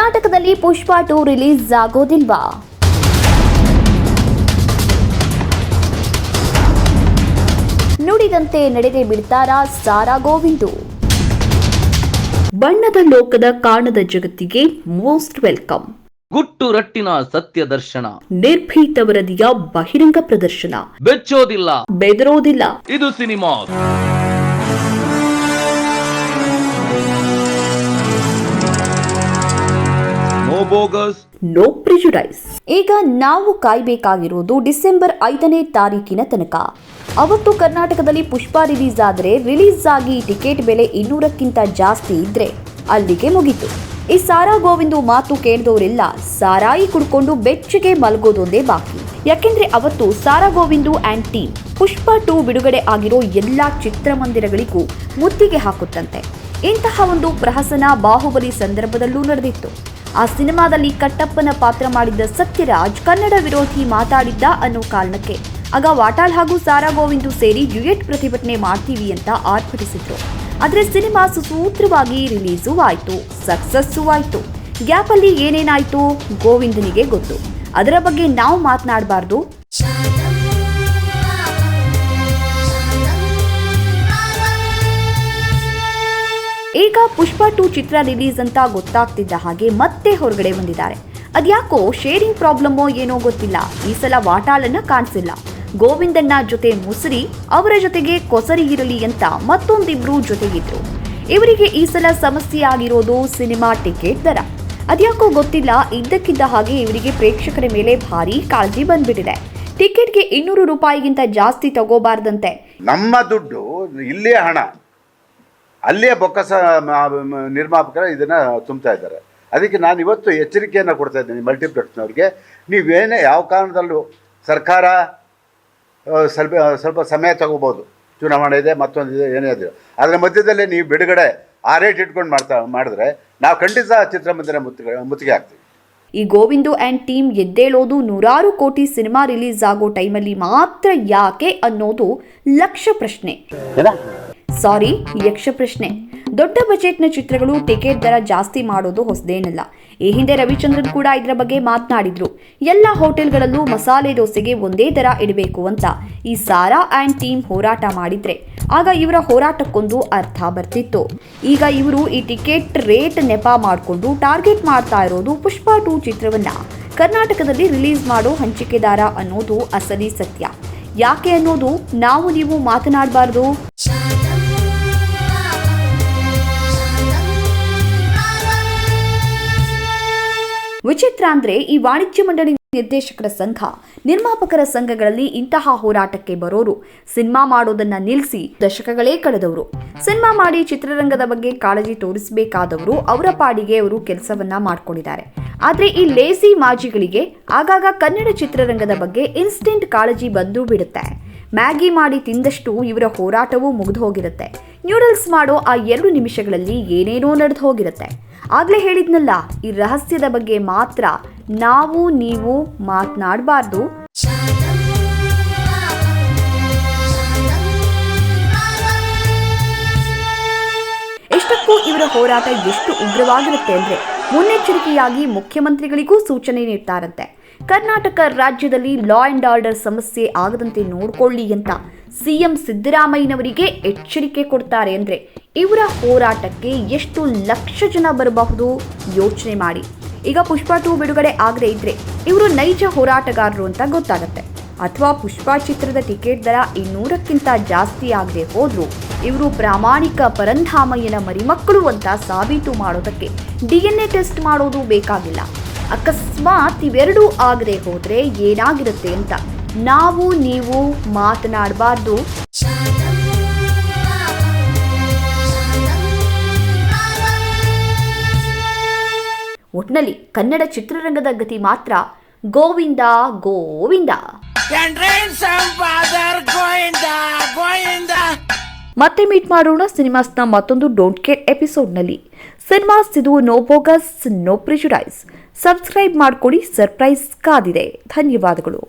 ಕರ್ನಾಟಕದಲ್ಲಿ ಪುಷ್ಪ two release ಆಗೋದಿಲ್ವಾ? ನುಡಿದಂತೆ ನಡೆದೇ ಬಿಡ್ತಾರ ಸಾರಾ ಗೋವಿಂದು? ಬಣ್ಣದ ಲೋಕದ ಕಾಣದ ಜಗತ್ತಿಗೆ ಮೋಸ್ಟ್ ವೆಲ್ಕಮ್. ಗುಟ್ಟು ರಟ್ಟಿನ ಸತ್ಯ ದರ್ಶನ. ನಿರ್ಭೀತ ವರದಿಯ ಬಹಿರಂಗ ಪ್ರದರ್ಶನ. ಬೆಚ್ಚೋದಿಲ್ಲ. ಬೆದರೋದಿಲ್ಲ. ಇದು ಸಿನಿಮಾ. ಬೋಗಸ್ ನೋ ಪ್ರಿಜುಡೈಸ್ ಈಗ ನಾವು ಕಾಯ್ಬೇಕಾಗಿರುವುದು ಡಿಸೆಂಬರ್ ಐದನೇ ತಾರೀಕಿನ ತನಕ. ಅವತ್ತು ಕರ್ನಾಟಕದಲ್ಲಿ ಪುಷ್ಪ ರಿಲೀಸ್ ಆದರೆ ರಿಲೀಸ್ ಆಗಿ ಟಿಕೆಟ್ ಬೆಲೆ ಇನ್ನೂರಕ್ಕಿಂತ ಜಾಸ್ತಿ ಇದ್ರೆ ಅಲ್ಲಿಗೆ ಮುಗೀತು. ಈ ಸಾರಾ ಗೋವಿಂದು ಮಾತು ಕೇಳಿದವರೆಲ್ಲ ಸಾರಾಯಿ ಕುಡ್ಕೊಂಡು ಬೆಚ್ಚಗೆ ಮಲಗೋದೊಂದೇ ಬಾಕಿ. ಯಾಕೆಂದ್ರೆ ಅವತ್ತು Sara Govindu and team, Pushpa two ಬಿಡುಗಡೆ ಆಗಿರೋ ಎಲ್ಲಾ ಚಿತ್ರಮಂದಿರಗಳಿಗೂ ಮುತ್ತಿಗೆ ಹಾಕುತ್ತಂತೆ. ಇಂತಹ ಒಂದು ಪ್ರಹಸನ ಬಾಹುಬಲಿ ಸಂದರ್ಭದಲ್ಲೂ ನಡೆದಿತ್ತು. ಆ ಸಿನಿಮಾದಲ್ಲಿ ಕಟ್ಟಪ್ಪನ ಪಾತ್ರ ಮಾಡಿದ್ದ ಸತ್ಯರಾಜ್ ಕನ್ನಡ ವಿರೋಧಿ ಮಾತಾಡಿದ್ದ ಅನ್ನೋ ಕಾರಣಕ್ಕೆ. ಆಗ ವಾಟಾಳ್ ಹಾಗೂ ಸಾರಾ ಗೋವಿಂದು ಸೇರಿ ಡ್ಯುಯೆಟ್ ಪ್ರತಿಭಟನೆ ಮಾಡ್ತೀವಿ ಅಂತ ಆರ್ಭಟಿಸಿದ್ರು. ಆದರೆ ಸಿನಿಮಾ ಸುಸೂತ್ರವಾಗಿ ರಿಲೀಸು ಆಯಿತು, ಸಕ್ಸಸ್ಸು ಆಯ್ತು. ಗ್ಯಾಪಲ್ಲಿ ಏನೇನಾಯ್ತು ಗೋವಿಂದನಿಗೆ ಗೊತ್ತು. ಅದರ ಬಗ್ಗೆ ನಾವು ಮಾತನಾಡಬಾರ್ದು. ಈಗ ಪುಷ್ಪ ಟು ಚಿತ್ರ ರಿಲೀಸ್ ಅಂತ ಗೊತ್ತಾಗ್ತಿದ್ದ ಹಾಗೆ ಮತ್ತೆ ಹೊರಗಡೆ ಬಂದಿದ್ದಾರೆ. ಅದ್ಯಾಕೋ ಶೇರಿಂಗ್ ಪ್ರಾಬ್ಲಮ್ಮೋ ಏನೋ ಗೊತ್ತಿಲ್ಲ. ಈ ಸಲ ವಾಟಾಳನ್ನ ಕಾಣಿಸಿಲ್ಲ. ಗೋವಿಂದಣ್ಣ ಜೊತೆ ಮುಸುರಿ, ಅವರ ಜೊತೆಗೆ ಕೊಸರಿ ಇರಲಿ ಅಂತ ಮತ್ತೊಂದಿಬ್ರು ಜೊತೆಗಿದ್ರು. ಇವರಿಗೆ ಈ ಸಲ ಸಮಸ್ಯೆ ಆಗಿರೋದು ಸಿನಿಮಾ ಟಿಕೆಟ್ ದರ. ಅದ್ಯಾಕೋ ಗೊತ್ತಿಲ್ಲ, ಇದ್ದಕ್ಕಿದ್ದ ಹಾಗೆ ಇವರಿಗೆ ಪ್ರೇಕ್ಷಕರ ಮೇಲೆ ಭಾರಿ ಕಾಳಜಿ ಬಂದ್ಬಿಟ್ಟಿದೆ. ಟಿಕೆಟ್ಗೆ ಇನ್ನೂರು ರೂಪಾಯಿಗಿಂತ ಜಾಸ್ತಿ ತಗೋಬಾರ್ದಂತೆ. ನಮ್ಮ ದುಡ್ಡು ಇಲ್ಲೇ ಹಣ. ಅಲ್ಲೇ ಬೊಕ್ಕಸ ನಿರ್ಮಾಪಕರ ಇದನ್ನು ತುಂಬ್ತಾ ಇದ್ದಾರೆ. ಅದಕ್ಕೆ ನಾನು ಇವತ್ತು ಎಚ್ಚರಿಕೆಯನ್ನು ಕೊಡ್ತಾ ಇದ್ದೀನಿ ಮಲ್ಟಿಪ್ಲೆಕ್ಸ್ನವ್ರಿಗೆ. ನೀವೇನೇ ಯಾವ ಕಾರಣದಲ್ಲೂ ಸರ್ಕಾರ ಸ್ವಲ್ಪ ಸ್ವಲ್ಪ ಸಮಯ ತಗೋಬೋದು. ಚುನಾವಣೆ ಇದೆ ಮತ್ತೊಂದು ಇದೆ ಏನೇ ಇದೆ ಅದರ ಮಧ್ಯದಲ್ಲೇ ನೀವು ಬಿಡುಗಡೆ ಆ ರೇಟ್ ಇಟ್ಕೊಂಡು ಮಾಡ್ತಾ ಮಾಡಿದ್ರೆ ನಾವು ಖಂಡಿತ ಚಿತ್ರಮಂದಿರ ಮುತ್ತಿಗೆ ಮುತ್ತಿಗೆ ಹಾಕ್ತೀವಿ. ಈ ಗೋವಿಂದು ಆ್ಯಂಡ್ ಟೀಮ್ ಎದ್ದೇಳೋದು ನೂರಾರು ಕೋಟಿ ಸಿನಿಮಾ ರಿಲೀಸ್ ಆಗೋ ಟೈಮಲ್ಲಿ ಮಾತ್ರ ಯಾಕೆ ಅನ್ನೋದು ಲಕ್ಷ ಪ್ರಶ್ನೆ. ಸಾರಿ, ಯಕ್ಷ ಪ್ರಶ್ನೆ. ದೊಡ್ಡ ಬಜೆಟ್ನ ಚಿತ್ರಗಳು ಟಿಕೆಟ್ ದರ ಜಾಸ್ತಿ ಮಾಡೋದು ಹೊಸದೇನಲ್ಲ. ಈ ಹಿಂದೆ ರವಿಚಂದ್ರನ್ ಕೂಡ ಇದರ ಬಗ್ಗೆ ಮಾತನಾಡಿದ್ರು. ಎಲ್ಲ ಹೋಟೆಲ್ಗಳಲ್ಲೂ ಮಸಾಲೆ ದೋಸೆಗೆ ಒಂದೇ ದರ ಇಡಬೇಕು ಅಂತ. ಈ ಸಾರಾ ಆ್ಯಂಡ್ ಟೀಮ್ ಹೋರಾಟ ಮಾಡಿದ್ರೆ. ಆಗ ಇವರ ಹೋರಾಟಕ್ಕೊಂದು ಅರ್ಥ ಬರ್ತಿತ್ತು. ಈಗ ಇವರು ಈ ಟಿಕೆಟ್ ರೇಟ್ ನೆಪ ಮಾಡಿಕೊಂಡು ಟಾರ್ಗೆಟ್ ಮಾಡ್ತಾ ಇರೋದು ಪುಷ್ಪ ಟೂ ಚಿತ್ರವನ್ನ. ಕರ್ನಾಟಕದಲ್ಲಿ ರಿಲೀಸ್ ಮಾಡೋ ಹಂಚಿಕೆದಾರ ಅನ್ನೋದು ಅಸಲಿ ಸತ್ಯ. ಯಾಕೆ ಅನ್ನೋದು ನಾವು ನೀವು ಮಾತನಾಡಬಾರ್ದು? ವಿಚಿತ್ರ ಅಂದ್ರೆ ಈ ವಾಣಿಜ್ಯ ಮಂಡಳಿ ನಿರ್ದೇಶಕರ ಸಂಘ, ನಿರ್ಮಾಪಕರ ಸಂಘಗಳಲ್ಲಿ ಇಂತಹ ಹೋರಾಟಕ್ಕೆ ಬರೋರು. ಸಿನಿಮಾ ಮಾಡೋದನ್ನ ನಿಲ್ಲಿಸಿ ದಶಕಗಳೇ ಕಳೆದವರು. ಸಿನಿಮಾ ಮಾಡಿ ಚಿತ್ರರಂಗದ ಬಗ್ಗೆ ಕಾಳಜಿ ತೋರಿಸಬೇಕಾದವರು ಅವರ ಪಾಡಿಗೆ ಅವರು ಕೆಲಸವನ್ನ ಮಾಡ್ಕೊಂಡಿದ್ದಾರೆ. ಆದ್ರೆ ಈ ಲೇಸಿ ಮಾಜಿಗಳಿಗೆ ಆಗಾಗ ಕನ್ನಡ ಚಿತ್ರರಂಗದ ಬಗ್ಗೆ ಇನ್ಸ್ಟೆಂಟ್ ಕಾಳಜಿ ಬಂದು ಬಿಡುತ್ತೆ. ಮ್ಯಾಗಿ ಮಾಡಿ ತಿಂದಷ್ಟು ಇವರ ಹೋರಾಟವೂ ಮುಗಿದು ಹೋಗಿರುತ್ತೆ ನ್ಯೂಡಲ್ಸ್ ಮಾಡೋ ಆ ಎರಡು ನಿಮಿಷಗಳಲ್ಲಿ ಏನೇನೋ ನಡೆದು ಹೋಗಿರುತ್ತೆ ಆಗಲೇ ಹೇಳಿದ್ನಲ್ಲ, ಈ ರಹಸ್ಯದ ಬಗ್ಗೆ ಮಾತ್ರ ನಾವು ನೀವು ಮಾತನಾಡಬಾರ್ದು. ಎಷ್ಟಕ್ಕೂ ಇವರ ಹೋರಾಟ ಎಷ್ಟು ಉಗ್ರವಾಗಿರುತ್ತೆ ಅಂದ್ರೆ ಮುನ್ನೆಚ್ಚರಿಕೆಯಾಗಿ ಮುಖ್ಯಮಂತ್ರಿಗಳಿಗೂ ಸೂಚನೆ ನೀಡ್ತಾರಂತೆ. ಕರ್ನಾಟಕ ರಾಜ್ಯದಲ್ಲಿ ಲಾ ಅಂಡ್ ಆರ್ಡರ್ ಸಮಸ್ಯೆ ಆಗದಂತೆ ನೋಡಿಕೊಳ್ಳಿ ಅಂತ ಸಿಎಂ ಸಿದ್ದರಾಮಯ್ಯನವರಿಗೆ ಎಚ್ಚರಿಕೆ ಕೊಡ್ತಾರೆ ಅಂದ್ರೆ ಇವರ ಹೋರಾಟಕ್ಕೆ ಎಷ್ಟು ಲಕ್ಷ ಜನ ಬರಬಹುದು ಯೋಚನೆ ಮಾಡಿ. ಈಗ ಪುಷ್ಪ ಟೂ ಬಿಡುಗಡೆ ಆಗದೆ ಇದ್ರೆ ಇವರು ನೈಜ ಹೋರಾಟಗಾರರು ಅಂತ ಗೊತ್ತಾಗತ್ತೆ. ಅಥವಾ ಪುಷ್ಪಾ ಚಿತ್ರದ ಟಿಕೆಟ್ ದರ ಇನ್ನೂರಕ್ಕಿಂತ ಜಾಸ್ತಿ ಆಗದೆ ಹೋದ್ರು ಇವರು ಪ್ರಾಮಾಣಿಕ ಪರಂಧಾಮಯ್ಯನ ಮರಿಮಕ್ಕಳು ಅಂತ ಸಾಬೀತು ಮಾಡೋದಕ್ಕೆ ಡಿಎನ್ಎ ಟೆಸ್ಟ್ ಮಾಡೋದು ಬೇಕಾಗಿಲ್ಲ. ಅಕಸ್ಮಾತ್ ಇವೆರಡೂ ಆಗದೆ ಹೋದ್ರೆ ಏನಾಗಿರುತ್ತೆ ಅಂತ ನಾವು ನೀವು ಮಾತನಾಡಬಾರ್ದು. ಒಟ್ನಲ್ಲಿ ಕನ್ನಡ ಚಿತ್ರರಂಗದ ಗತಿ ಮಾತ್ರ ಗೋವಿಂದ ಗೋವಿಂದ. ಮತ್ತೆ ಮೀಟ್ ಮಾಡೋಣ ಸಿನಿಮಾಸ್ನ ಮತ್ತೊಂದು ಡೋಂಟ್ ಕೇರ್ ಎಪಿಸೋಡ್ನಲ್ಲಿ ಸಿನಿಮಾಸ್ ಇದು no bogus, no prejudice. Subscribe ಮಾಡಿಕೊಡಿ, ಸರ್ಪ್ರೈಸ್ ಕಾದಿದೆ. ಧನ್ಯವಾದಗಳು.